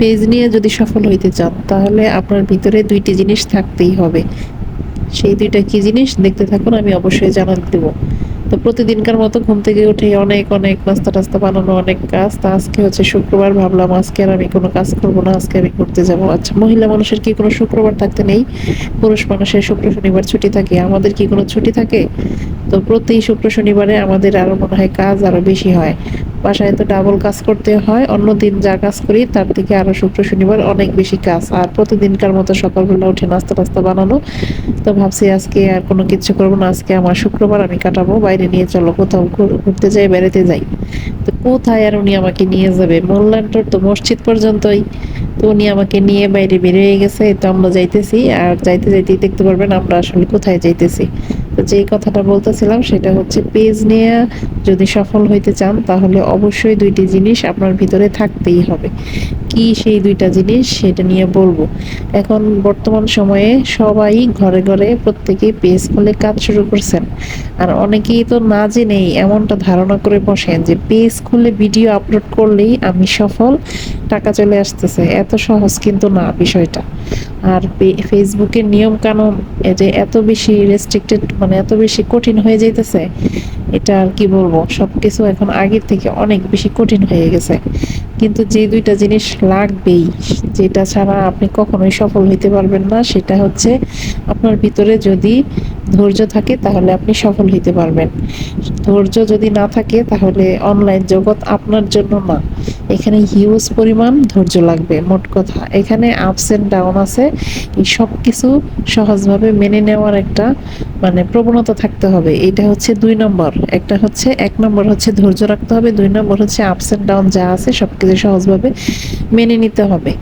Page নিয়ে যদি সফল হইতে চান, তাহলে আপনার ভিতরে দুইটি জিনিস থাকতেই হবে। সেই দুইটা কি জিনিস দেখতে থাকুন, আমি অবশ্যই জানান দেবো। তো প্রতিদিনকার মতো ঘুম থেকে উঠে অনেক অনেক নাস্তা টাস্তা বানানো, অনেক কাজ। তা আজকে হচ্ছে শুক্রবার, ভাবলাম আজকে আর আমি কোনো কাজ করব না, আজকে আমি ঘুরতে যাব। আচ্ছা মহিলা মানুষের কি কোনো শুক্রবার থাকতে নেই? পুরুষ মানুষের শুক্র শনিবার ছুটি থাকে, আমাদের কি কোনো ছুটি থাকে? তো প্রতি শুক্র শনিবারে আমাদের আরও মনে হয় কাজ আরও বেশি হয়। বাসায় তো ডাবল কাজ করতে হয়, অন্য দিন যা কাজ করি তার থেকে আরও শুক্র শনিবার অনেক বেশি কাজ। আর প্রতিদিনকার মতো সকালবেলা উঠে নাস্তা টাস্তা বানানো তো ভাবছি আজকে আর কোনো কিছু করব না, আজকে আমার শুক্রবার, আমি কাটাবো, বাইরে নিয়ে চলো, কোথাও ঘুর- ঘুরতে যাই, বেড়াতে যাই। তো কোথায় আর উনি আমাকে নিয়ে যাবে? মোল্লান্টর তো মসজিদ পর্যন্তই। তো উনি আমাকে নিয়ে বাইরে বেরিয়ে গেছে, তো আমরা যাইতেছি। আর যাইতে যাইতেই দেখতে পারবেন আমরা আসলে কোথায় যাইতেছি। যেই কথাটা বলতেছিলাম সেটা হচ্ছে পেজ নিয়ে যদি সফল হইতে চান, তাহলে অবশ্যই দুইটি জিনিস আপনার ভিতরে থাকতেই হবে। কি সেই দুইটা জিনিস সেটা নিয়ে বলব। এখন বর্তমান সময়ে সবাই ঘরে ঘরে প্রত্যেকেই পেজ খুলে কাজ শুরু করছেন। আর অনেকেই তো না জেনেই এমনটা ধারণা করে বসেন যে পেজ খুলে ভিডিও আপলোড করলেই আমি সফল, টাকা চলে আসতেছে। এত সহজ কিন্তু না বিষয়টা। আর ফেসবুকের নিয়ম কানুন যে এত বেশি রেস্ট্রিক্টেড মানে এত বেশি কঠিন হয়ে যাইতেছে, এটা আর কি বলব? সব কিছু এখন আগের থেকে অনেক বেশি কঠিন হয়ে গেছে। কিন্তু যে দুইটা জিনিস লাগবেই, যেটা ছাড়া আপনি কখনোই সফল হইতে পারবেন না, সেটা হচ্ছে আপনার ভিতরে যদি ধৈর্য থাকে, তাহলে আপনি সফল হইতে পারবেন। ধৈর্য যদি না থাকে, তাহলে অনলাইন জগৎ আপনার জন্য না। এখানে হিউজ পরিমাণ ধৈর্য লাগবে, মোট কথা। এখানে আপস এন্ড ডাউন আছে। এই সব কিছু সহজভাবে মেনে নেওয়ার একটা মানে প্রবণতা থাকতে হবে। এটা হচ্ছে দুই নম্বর। একটা হচ্ছে, এক নম্বর হচ্ছে ধৈর্য রাখতে হবে, দুই নম্বর হচ্ছে আপস এন্ড ডাউন যা আছে সব কিছু সহজভাবে মেনে নিতে হবে।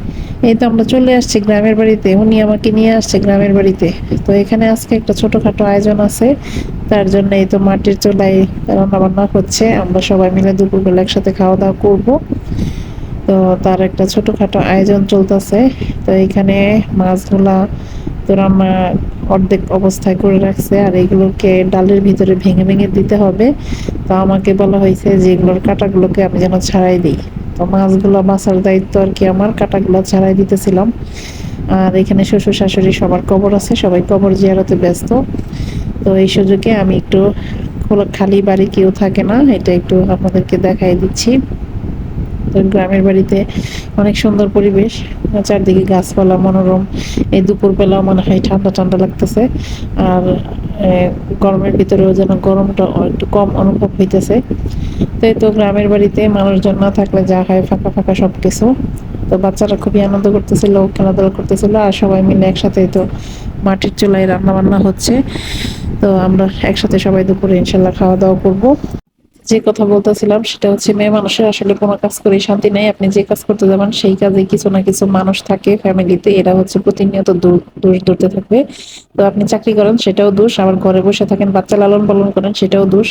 এই তো আমরা চলে আসছি গ্রামের বাড়িতে। উনি আমাকে নিয়ে আসছে গ্রামের বাড়িতে। তো এখানে আজকে একটা ছোটখাটো আয়োজন আছে। তার জন্য এই তো মাটির চুলায় রান্না বান্না হচ্ছে। আমরা সবাই মিলে দুপুরবেলা একসাথে খাওয়া দাওয়া করব। তো তার একটা ছোটখাটো আয়োজন চলতেছে। তো এখানে মাছগুলা তো রান্না অর্ধেক অবস্থায় করে রাখছে আর এগুলোকে ডালের ভিতরে ভেঙে ভেঙে দিতে হবে। তো আমাকে বলা হয়েছে যে এগুলোর কাটাগুলোকে আমি যেন ছাড়াই দিই। তো মাছগুলো বাঁচার দায়িত্ব আর কি আমার, কাটাগুলো ছাড়াই দিতেছিলাম। আর এখানে শ্বশুর শাশুড়ি সবার কবর আছে, সবাই কবর জিয়ারতে ব্যস্ত। তো এই সুযোগে আমি একটু খালি বাড়ি কেউ থাকে না, এটা একটু আপনাদেরকে দেখাই দিচ্ছি। গ্রামের বাড়িতে অনেক সুন্দর পরিবেশ। চারদিকে গাছপালা, মনোরম। এই দুপুরবেলা মনে হয় ঠান্ডা ঠান্ডা লাগতেছে। আর গরমের ভিতরেও যেন গরমটা একটু কম অনুভব হইতেছে। তাই তো গ্রামের বাড়িতে মানুষজন না থাকলে যা হয় ফাঁকা ফাঁকা সব কিছু তো বাচ্চারা খুবই আনন্দ করতেছিল, খেলাধুলা করতেছিল আর সবাই মিলে একসাথে তো মাটির চুলায় রান্না বান্না হচ্ছে। তো আমরা একসাথে সবাই দুপুরে ইনশাল্লাহ খাওয়া দাওয়া করব। যে কথা বলতেছিলাম, সেটা হচ্ছে মেয়ে মানুষের আসলে কোনো কাজ করে শান্তি নেই। আপনি যে কাজ করতে যাবেন, সেই কাজে কিছু না কিছু মানুষ থাকে ফ্যামিলিতে এরা হচ্ছে প্রতিনিয়ত দোষ ধরতে থাকবে। তো আপনি চাকরি করেন, সেটাও দোষ। আবার ঘরে বসে থাকেন, বাচ্চা লালন পালন করেন, সেটাও দোষ।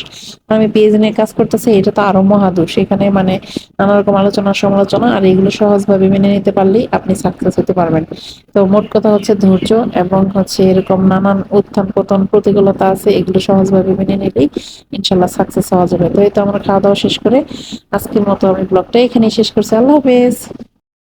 আমি পেজ নিয়ে কাজ করতেছি, এটা তো আরও মহা দোষ। এখানে মানে নানা রকম আলোচনা, সমালোচনা, আর এগুলো সহজভাবে মেনে নিতে পারলেই আপনি সাকসেস হতে পারবেন। তো মোট কথা হচ্ছে ধৈর্য এবং হচ্ছে এরকম নানান উত্থান পতন প্রতিকূলতা আছে, এগুলো সহজভাবে মেনে নিলেই ইনশাল্লাহ সাকসেস হওয়া যাবে। এই তো আমরা খাওয়া দাওয়া শেষ করে আজকের মতো আমি ব্লগটা এখানেই শেষ করছি। আল্লাহ হাফেজ।